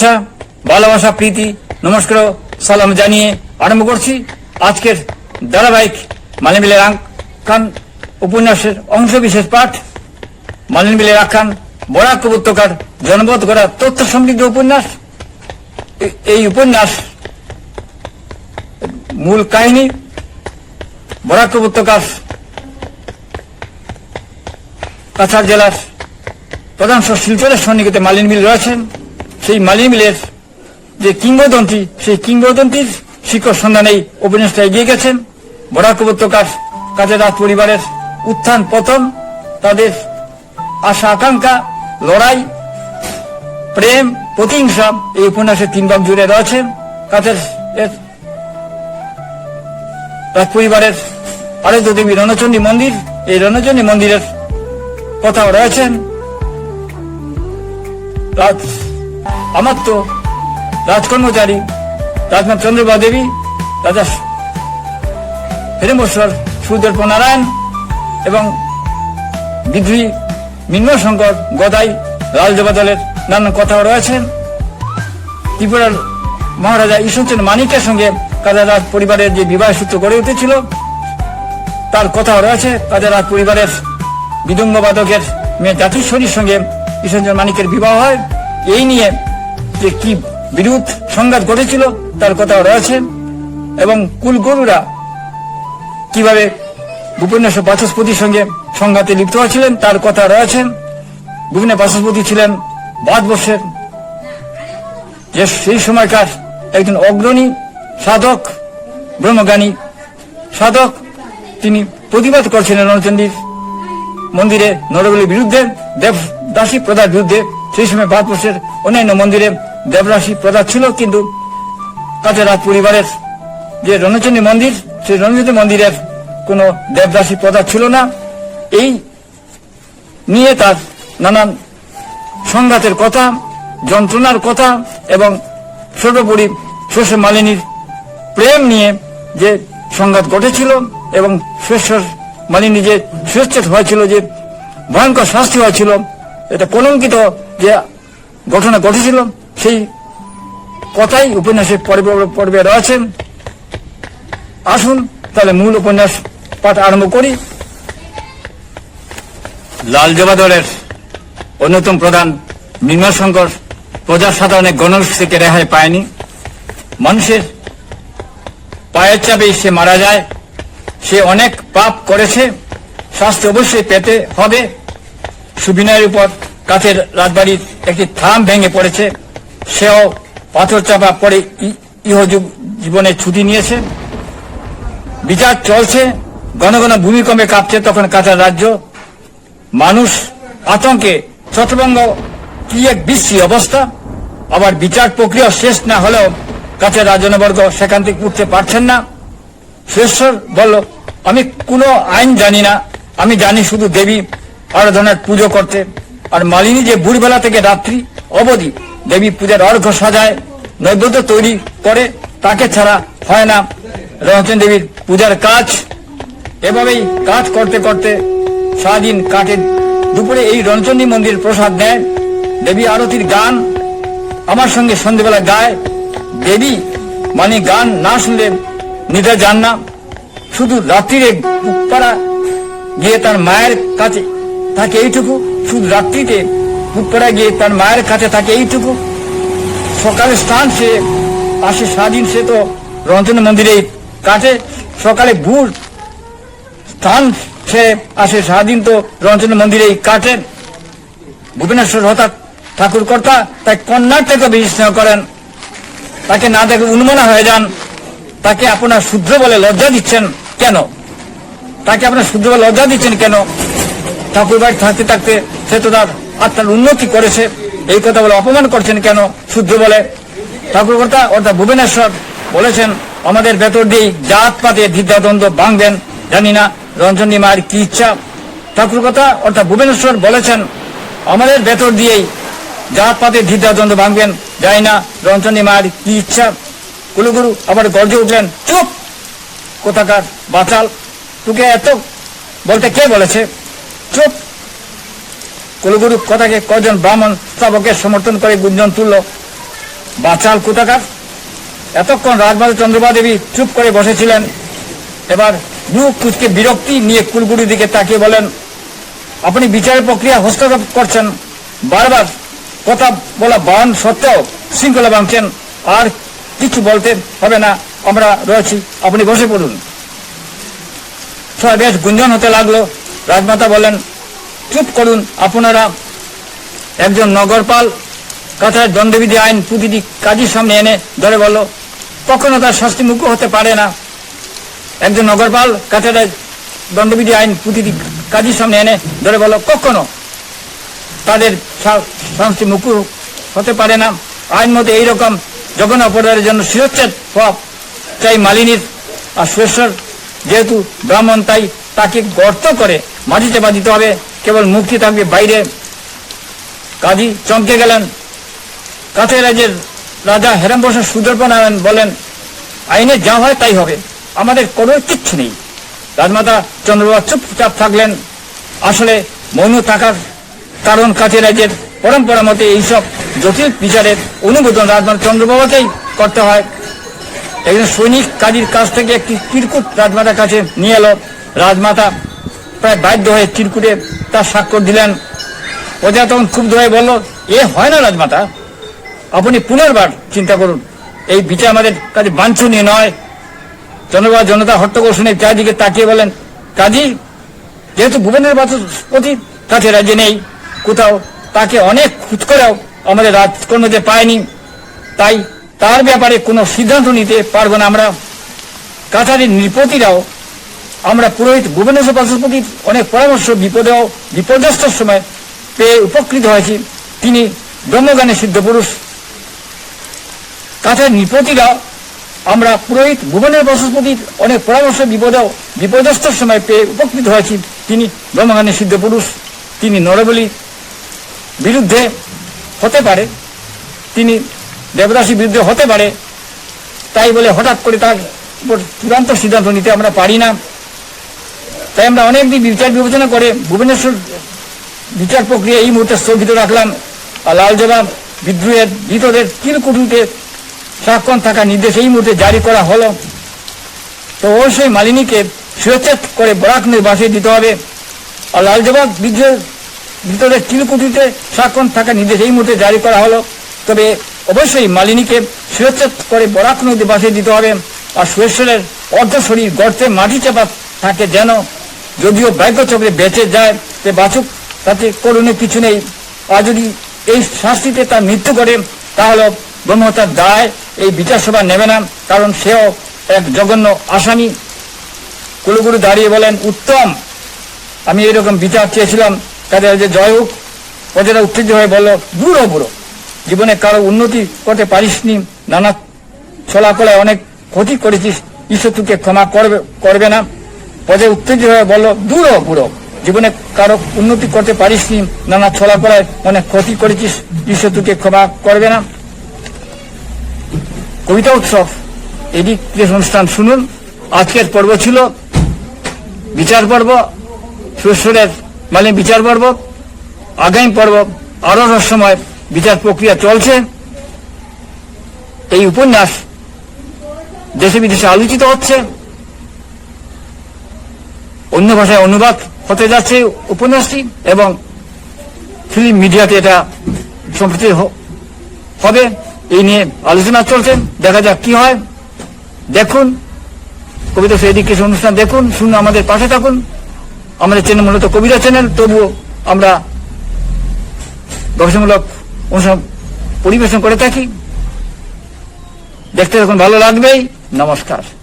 আচ্ছা ভালোবাসা, প্রীতি, নমস্কার, সালাম জানিয়ে আরম্ভ করছি আজকের ধারাবাহিক মালিমিলের আখ্যান উপন্যাসের অংশ বিশেষ পাঠ মালিমিলের আখ্যান বরাক উপত্যকার জনবোধ করা তথ্য সমৃদ্ধ উপন্যাস। এই উপন্যাস মূল কাহিনী বরাক উপত্যকার কাছাড় জেলার প্রধান শিলচরের সন্নিকটে মালিন মিল রয়েছেন। সেই মালিন মিলের যে কিংবদন্তি, সেই কিংবদন্তির শিক্ষক সন্ধানেই উপন্যাসটা এগিয়ে গেছেন। বরাক উপত্যকার কাজের রাজ পরিবারের উত্থান পতন, তাদের আশা আকাঙ্ক্ষা, লড়াই, প্রেম, প্রতিহিংসা এই উপন্যাসের তিন ভাগ জুড়ে রয়েছে। এর রাজ পরিবারের আরাধ্য দেবী রণচণ্ডী মন্দির, এই রণচণ্ডী মন্দিরের কথাও রয়েছেন। রাজ আমার তো রাজকর্মচারী, রাজনাথ চন্দ্রবা দেবী, রাজা হেরেশ্বর সুদর্প নারায়ণ এবং বিদ্রোহী মিন্ময় শঙ্কর গদাই লাল দলের নানান কথাও রয়েছেন ত্রিপুরার মহারাজা ঈশ্বরচন্দ্র মানিকের সঙ্গে কাজারাজ পরিবারের যে বিবাহ সূত্র গড়ে উঠেছিল, তার কথাও রয়েছে। কাজারাজ পরিবারের বিদঙ্গ বাদকের মেয়ে জাতিশ্বরীর সঙ্গে ঈশ্বরচন্দ্র মানিকের বিবাহ হয়। এই নিয়ে যে কি বিরোধ সংঘাত ঘটেছিল, তার কথাও রয়েছে। এবং কুলগুরুরা কীভাবে ভূপেন্দ্র বাচস্পতির সঙ্গে সংঘাতে লিপ্ত হয়েছিলেন, তার কথা রয়েছে। ভূপেন্দ্র বাচস্পতি ছিলেন ভারতবর্ষের যে সেই সময়কার একজন অগ্রণী সাধক, ব্রহ্মজ্ঞানী সাধক। তিনি প্রতিবাদ করছিলেন রণচন্ডীর মন্দিরে নরবলির বিরুদ্ধে, দেবদাসী প্রদার বিরুদ্ধে। সেই সময় ভারতবর্ষের অন্যান্য মন্দিরে দেবদাসী প্রদা ছিল, কিন্তু কাছে রাজ পরিবারের যে রণচণ্ডী মন্দির, সেই রণচণ্ডী মন্দিরের কোনো দেবদাসী প্রদা ছিল না। এই নিয়ে তার নানান সংঘাতের কথা, যন্ত্রণার কথা এবং সর্বোপরি শস্য মালিনীর প্রেম নিয়ে যে সংঘাত ঘটেছিল এবং শস্য মালিনী যে সুচ্ছেদ হয়েছিল, যে ভয়ঙ্কর শাস্তি হয়েছিল, এটা কলঙ্কিত যে ঘটনা ঘটেছিল সেই কথাই উপন্যাসের পর্বে পর্বে রয়েছে। আসুন তাহলে মূল উপন্যাস পাঠ আরম্ভ করি। লাল জবাদলের অন্যতম প্রধান নির্মল শঙ্কর প্রজা সাধারণের গণরোষ থেকে রেহাই পায়নি। মানুষের পায়ের চাপেই সে মারা যায়, সে অনেক পাপ করেছে, শাস্তি অবশ্যই পেতে হবে। সুবিনয়ের উপর কাছের রাজবাড়ির একটি থাম ভেঙে পড়েছে। সেও পাথর চাপা পড়ে ই- ইহযুগ জীবনে ছুটি নিয়েছে। বিচার চলছে, ঘন ঘন ভূমিকম্পে কাঁপছে তখন কাতার রাজ্য। মানুষ আতঙ্কে ছত্রভঙ্গ কি এক বিশ্রী অবস্থা। আবার বিচার প্রক্রিয়া শেষ না হলেও কাছে রাজনবর্গ সেখান থেকে উঠতে পারছেন না। শ্রেষ্ঠর বলল, আমি কোনো আইন জানি না। আমি জানি শুধু দেবী আরাধনার পুজো করতে। আর মালিনী যে বুড়বেলা থেকে রাত্রি অবধি দেবী পূজার অর্ঘ্য সাজায়, নৈবেদ্য তৈরি করে, তাকে ছাড়া হয় না। রহচন্দ্র দেবীর পূজার কাজ। এভাবেই কাজ করতে করতে সারাদিন কাটে। দুপুরে এই রণচণ্ডী মন্দির প্রসাদ দেয় দেবী আরতির গান আমার সঙ্গে সন্ধ্যেবেলা গায়। দেবী মানে গান না শুনলে নিতে যান না। শুধু রাত্রিরে পুকপাড়া গিয়ে তার মায়ের কাছে থাকে এইটুকু। শুধু রাত্রিতে পুকপাড়া গিয়ে তার মায়ের কাছে থাকে এইটুকু। সকালে স্নান সে আসে, সারাদিন সে তো রঞ্জন মন্দিরে কাটে। সকালে ভুল স্থান সে আসে, সারাদিন তো রঞ্জন মন্দিরেই কাটেন ভুবনেশ্বর হঠাৎ ঠাকুর কর্তা তাই কন্যার থেকে বেশি করেন। তাকে না দেখে উন্মনা হয়ে যান। তাকে আপনার শুদ্র বলে লজ্জা দিচ্ছেন কেন? তাকে আপনার শুদ্র বলে লজ্জা দিচ্ছেন কেন? ঠাকুর বাড়ি থাকতে থাকতে সে তো তার আত্মার উন্নতি করেছে। এই কথা বলে অপমান করছেন কেন? শুদ্ধ বলে। ঠাকুর কর্তা অর্থাৎ ভুবনেশ্বর বলেছেন, আমাদের ভেতর দিয়েই জাত পাতে দ্বিধাদ্বন্দ্ব ভাঙবেন। জানি না, রঞ্জনী মায়ের কি ইচ্ছা। ঠাকুর কথা অর্থাৎ ভুবনেশ্বর বলেছেন, আমাদের ভেতর দিয়েই জাত পাতে দ্বিধাদ্বন্দ্ব ভাঙবেন। জানি না, রঞ্জনী মায়ের কি ইচ্ছা। কুলুগুরু আবার গর্জে উঠলেন, চুপ! কোথাকার বাচাল? তোকে এত বলতে কে বলেছে? চুপ! কুলগুরু কথাকে কজন ব্রাহ্মণ স্থাবকের সমর্থন করে গুঞ্জন তুলল? বাঁচাল কোথাকার এতক্ষণ রাজমাতা চন্দ্রবা দেবী চুপ করে বসেছিলেন। এবার মুখ কুচকে বিরক্তি নিয়ে কুলগুড়ির দিকে তাকিয়ে বলেন, আপনি বিচারের প্রক্রিয়া হস্তক্ষেপ করছেন। বারবার কথা বলা বান সত্ত্বেও শৃঙ্খলা ভাঙছেন। আর কিছু বলতে হবে না, আমরা রয়েছি। আপনি বসে পড়ুন। সবাই বেশ গুঞ্জন হতে লাগল। রাজমাতা বলেন চুপ করুন। আপনারা একজন নগরপাল কাছাড় দণ্ডবিধি আইন প্রতিটি কাজের সামনে এনে ধরে বলল কখনো তার শাস্তি মুক্ত হতে পারে না। একজন নগরপাল কাছাড়ে দণ্ডবিধি আইন প্রতিটি কাজের সামনে এনে ধরে বলল কখনো তাদের শাস্তি মুক্ত হতে পারে না। আইন মতে এইরকম জঘন্য অপরাধের জন্য শিরোচ্ছেদ হওয়া চাই মালিনীর। আর সুরেশ্বর যেহেতু ব্রাহ্মণ তাই তাকে গর্ত করে মাটিতে বাঁধিতে হবে। কেবল মুক্তি থাকবে বাইরে কাজী চমকে গেলেন। কাছে রাজ্যের রাজা হেরাম বসু সুদর্পনারায়ণ বলেন, আইনে যা হয় তাই হবে, আমাদের কোনো কিচ্ছু নেই। রাজমাতা চন্দ্রবাবু চুপচাপ থাকলেন। আসলে মৌন থাকার কারণ কাছে রাজ্যের পরম্পরা মতে এইসব জটিল বিচারের অনুমোদন রাজমাতা চন্দ্রবাবুকেই করতে হয়। একজন সৈনিক কাজীর কাছ থেকে একটি চিরকুট রাজমাতার কাছে নিয়ে এলো। রাজমাতা প্রায় বাধ্য হয়ে চিরকুটে তার স্বাক্ষর দিলেন। প্রজা তখন ক্ষুব্ধ হয়ে বলল, এ হয় না রাজমাতা, আপনি পুনর্বার চিন্তা করুন। এই বিচার আমাদের কাছে বাঞ্ছনীয় নয়। জনগণ, জনতা হট্টগোল শুনে চারিদিকে তাকিয়ে বলেন, কাজী, যেহেতু ভুবনের বাচস্পতি কাছে রাজ্যে নেই। কোথাও তাকে অনেক খুঁজ করেও আমাদের রাজকর্মীদের পায়নি। তাই তার ব্যাপারে কোনো সিদ্ধান্ত নিতে পারব না আমরা। কাছাড়ের নৃপতিরাও আমরা পুরোহিত ভুবনেশ্বর বাচস্পতির অনেক পরামর্শ বিপদেও বিপর্যস্তর সময় পেয়ে উপকৃত হয়েছি। তিনি ব্রহ্মজ্ঞানের সিদ্ধ পুরুষ। কাছাড় নৃপতিরা আমরা পুরোহিত ভুবনের বাচস্পতির অনেক পরামর্শ বিপদেও বিপর্যস্তর সময় পেয়ে উপকৃত হয়েছি। তিনি ব্রহ্মজ্ঞানের সিদ্ধ পুরুষ। তিনি নরবলি বিরুদ্ধে হতে পারে। তিনি দেবদাসীর বিরুদ্ধে হতে পারে। তাই বলে হঠাৎ করে তার উপর চূড়ান্ত সিদ্ধান্ত নিতে আমরা পারি না। তাই আমরা অনেক বিচার বিবেচনা করে ভুবনেশ্বর বিচার প্রক্রিয়া এই মুহূর্তে স্থগিত রাখলাম। লাল জবাব, বিদ্রোহের ভিতরের কিলকুটুতে সাক্ষণ থাকা নির্দেশ এই মুহূর্তে জারি করা হলো। তো অবশ্যই মালিনীকে সুরক্ষিত করে বরাক বাসিয়ে দিতে হবে। আর লাল জবাব বিদ্রোহের ভিতরে চিলকুটিতে সাক্ষণ থাকা নির্দেশ এই মুহূর্তে জারি করা হলো। তবে অবশ্যই মালিনীকে সুরক্ষিত করে বরাক নদী বাসিয়ে দিতে হবে। আর সুরেশ্বরের অর্ধ শরীর গর্তে মাটি চাপা থাকে যেন যদিও ভাগ্যচক্রে বেঁচে যায়, তে বাচক, তাতে করণীয় কিছু নেই। আর যদি এই শাস্তিতে তার মৃত্যু করে তাহলে ব্রহ্মতার দায়, এই বিচার সভা নেবে না, কারণ সেও এক জঘন্য আসামি। কুলগুরু দাঁড়িয়ে বলেন, উত্তম, আমি এরকম বিচার চেয়েছিলাম। তাদের যে জয় হোক। প্রজারা উত্তেজিত হয়ে বলল, বুড়ো বুড়ো, জীবনে কারও উন্নতি করতে পারিসনি। নানা ছলাকলায় অনেক ক্ষতি করেছিস, ঈশ্বর তোকে ক্ষমা করবে করবে না। প্রজা উত্তেজিত হয়ে বলল, দূরো বুড়ো। জীবনে কারও উন্নতি করতে পারিসনি। নানা ছলা ছলাকলায় অনেক ক্ষতি করেছিস। ঈশ্বর তোকে ক্ষমা করবে না। কবিতা উৎসব। এটি ক্রিয়া অনুষ্ঠান শুনুন। আজকের পর্ব ছিল বিচার পর্ব। সুরেশ্বরের মানে বিচার পর্ব। আগামী পর্ব আরও রহস্যময় বিচার প্রক্রিয়া চলছে। এই উপন্যাস দেশে বিদেশে আলোচিত হচ্ছে। অন্য ভাষায় অনুবাদ হতে যাচ্ছে উপন্যাসটি এবং ফিল্ম মিডিয়াতে এটা সম্প্রতি হবে। এই নিয়ে আলোচনা চলছে। দেখা যাক কি হয়। দেখুন। কবিতা এডুকেশন অনুষ্ঠান দেখুন। শুনুন আমাদের পাশে থাকুন। আমাদের চ্যানেল মূলত কবিতা চ্যানেল তবুও আমরা গবেষণামূলক অনুষ্ঠান পরিবেশন করে থাকি। দেখতে যখন ভালো লাগবেই। নমস্কার।